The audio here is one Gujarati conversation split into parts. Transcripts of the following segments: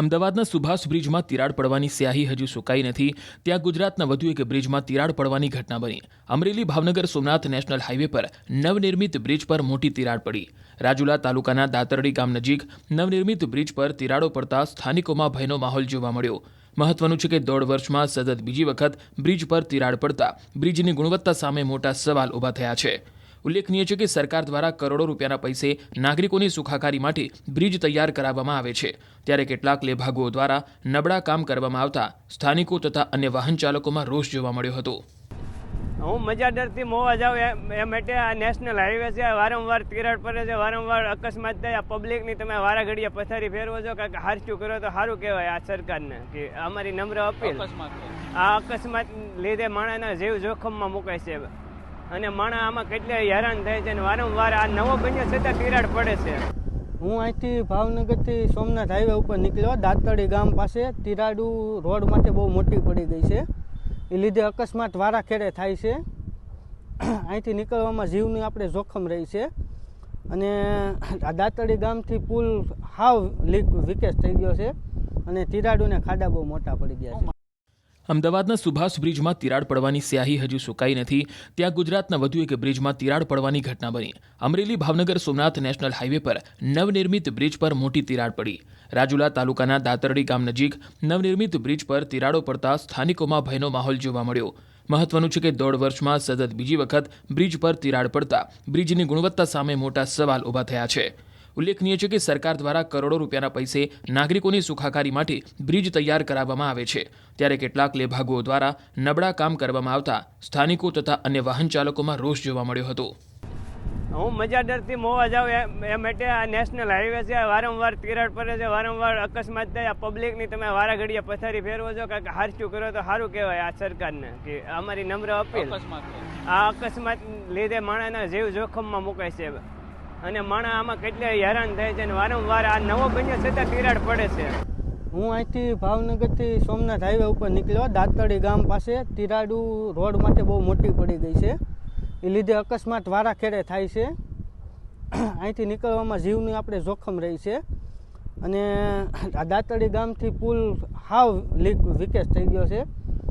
અમદાવાદના સુભાષ બ્રિજમાં તિરાડ પડવાની સ્યાહી હજુ સુકાઈ નથી. ત્યાં ગુજરાતના વધુ એક બ્રિજમાં તિરાડ પડવાની ઘટના બની. અમરેલી ભાવનગર સોમનાથ નેશનલ હાઈવે પર નવનિર્મિત બ્રિજ પર મોટી તિરાડ પડી. રાજુલા તાલુકાના દાતરડી ગામ નજીક નવનિર્મિત બ્રિજ પર તિરાડો પડતા સ્થાનિકોમાં ભયનો માહોલ જોવા મળ્યો. મહત્વનું છે કે દોઢ વર્ષમાં સતત બીજી વખત બ્રિજ પર તિરાડ પડતા બ્રિજની ગુણવત્તા સામે મોટા સવાલ ઊભા થયા છે. ઉલ્લેખનીય છે કે સરકાર દ્વારા કરોડો રૂપિયાના પૈસે નાગરિકોની સુખાકારી માટે બ્રિજ તૈયાર કરાવવામાં આવે છે. ત્યારે કેટલાક લેભાગુઓ દ્વારા નબળા કામ કરવામાં આવતા સ્થાનિકો તથા અન્ય વાહન ચાલકોમાં રોષ જોવા મળ્યો હતો. હું મજા ડરથી મોવા જાઉં એ માટે આ નેશનલ હાઈવે છે. વારંવાર તિરાડ પડે છે. વારંવાર અકસ્માત થાય. પબ્લિકની તમે વારા ઘડીએ પથારી ફેરવો છો કાંઈક હારચું કરો તો સારું કહેવાય આ સરકારને કે અમારી નમ્ર અપીલ. આ અકસ્માત લીધે માણસના જીવ જોખમમાં મુકાય છે. અને માણસ આમાં કેટલાય હેરાન થાય છે અને વારંવાર આ નવો બન્યો છતાં તિરાડ પડે છે. હું અહીંથી ભાવનગરથી સોમનાથ હાઈવે ઉપર નીકળ્યો દાંતડી ગામ પાસે. તિરાડુ રોડ માટે બહુ મોટી પડી ગઈ છે. એ લીધે અકસ્માત વારા ખેડે થાય છે. અહીંથી નીકળવામાં જીવની આપણે જોખમ રહી છે. અને આ ગામથી પુલ હાવ લીક વિકેસ થઈ ગયો છે અને તિરાડુને ખાડા બહુ મોટા પડી ગયા છે. અમદાવાદના સુભાષ બ્રિજમાં તિરાડ પડવાની સ્યાહી હજુ સુકાઈ નથી. ત્યાં ગુજરાતના વધુ એક બ્રિજમાં તિરાડ પડવાની ઘટના બની. અમરેલી ભાવનગર સોમનાથ નેશનલ હાઈવે પર નવનિર્મિત બ્રિજ પર મોટી તિરાડ પડી. રાજુલા તાલુકાના દાતરડી ગામ નજીક નવનિર્મિત બ્રિજ પર તિરાડો પડતા સ્થાનિકોમાં ભયનો માહોલ જોવા મળ્યો. મહત્વનું છે કે દોઢ વર્ષમાં સતત બીજી વખત બ્રિજ પર તિરાડ પડતા બ્રિજની ગુણવત્તા સામે મોટા સવાલ ઊભા થયા છે. ઉલ્લેખનીય છે કે સરકાર દ્વારા કરોડો રૂપિયાના પૈસે નાગરિકોની સુખાકારી માટે બ્રિજ તૈયાર કરાવવામાં આવે છે. ત્યારે કેટલાક લેભાગુઓ દ્વારા નબળા કામ કરવામાં આવતા સ્થાનિકો તથા અન્ય વાહન ચાલકોમાં રોષ જોવા મળ્યો હતો. હું મજા ડરથી મોવા જાઉં એમ એ માટે આ નેશનલ હાઈવે છે. વારંવાર તિરાડ પડે છે. વારંવાર અકસ્માત થાય. આ પબ્લિકની તમે વારા ઘડીએ પથારી ફેરવો છો કાંઈક હારચું કરો તો સારું કહેવાય આ સરકારને કે અમારી નમ્ર અપીલ. આ અકસ્માત લીધે માણસના જીવ જોખમમાં મુકાય છે. અને માણસ આમાં કેટલાય હેરાન થાય છે અને વારંવાર આ નવો બન્યો છતાં તિરાડ પડે છે. હું અહીંથી ભાવનગરથી સોમનાથ હાઈવે ઉપર નીકળ્યો દાંતળી ગામ પાસે. તિરાડુ રોડ માટે બહુ મોટી પડી ગઈ છે. એ લીધે અકસ્માત વારા ખેડે થાય છે. અહીંથી નીકળવામાં જીવની આપણે જોખમ રહી છે. અને આ દાંતડી ગામથી પુલ હાવ લીક વિકેસ થઈ ગયો છે.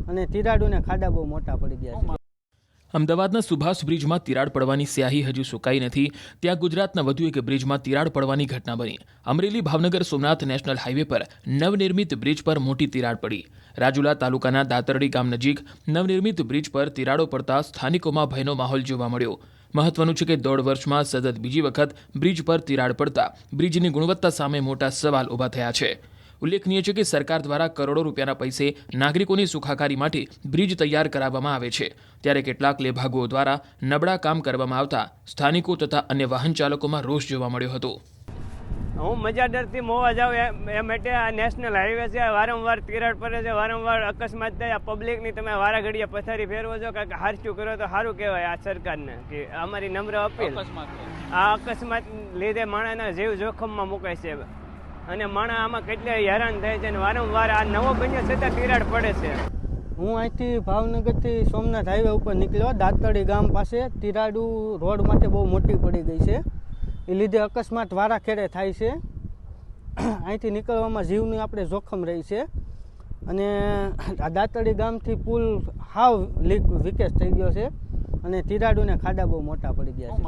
અને તિરાડુને ખાડા બહુ મોટા પડી ગયા છે. અમદાવાદના સુભાષ બ્રિજમાં તિરાડ પડવાની સ્યાહી હજુ સુકાઈ નથી. ત્યાં ગુજરાતના વધુ એક બ્રિજમાં તિરાડ પડવાની ઘટના બની. અમરેલી ભાવનગર સોમનાથ નેશનલ હાઈવે પર નવનિર્મિત બ્રિજ પર મોટી તિરાડ પડી. રાજુલા તાલુકાના દાતરડી ગામ નજીક નવનિર્મિત બ્રિજ પર તિરાડો પડતા સ્થાનિકોમાં ભયનો માહોલ જોવા મળ્યો. મહત્વનું છે કે દોઢ વર્ષમાં સતત બીજી વખત બ્રિજ પર તિરાડ પડતા બ્રિજની ગુણવત્તા સામે મોટા સવાલ ઊભા થયા છે. ઉલ્લેખનીય છે કે સરકાર દ્વારા કરોડો રૂપિયાના પૈસે નાગરિકોની સુખાકારી માટે બ્રિજ તૈયાર કરાવવામાં આવે છે. ત્યારે કેટલાક લેભાગુઓ દ્વારા નબળા કામ કરવામાં આવતા સ્થાનિકો તથા અન્ય વાહન ચાલકોમાં રોષ જોવા મળ્યો હતો. હું મજા ડરથી મોવા જાઉં એ માટે આ નેશનલ હાઈવે છે. વારંવાર તિરાડ પડે છે. વારંવાર અકસ્માત થાય. આ પબ્લિકની તમે વારા ઘડીએ પથારી ફેરવો છો કાંઈક હારચું કરો તો સારું કહેવાય આ સરકારને કે અમારી નમ્ર અપીલ. આ અકસ્માત લીધે માણસના જીવ જોખમમાં મુકાય છે. અને માણા આમાં કેટલાય હેરાન થાય છે અને વારંવાર આ નવો બન્યો છતાં તિરાડ પડે છે. હું અહીંથી ભાવનગરથી સોમનાથ હાઈવે ઉપર નીકળ્યો દાંતડી ગામ પાસે. તિરાડુ રોડ માટે બહુ મોટી પડી ગઈ છે. એ લીધે અકસ્માત વારા ખેડે થાય છે. અહીંથી નીકળવામાં જીવની આપણે જોખમ રહી છે. અને આ દાંતડી ગામથી પુલ હાવ લીક વિકેશ થઈ ગયો છે. અને તિરાડુને ખાડા બહુ મોટા પડી ગયા છે.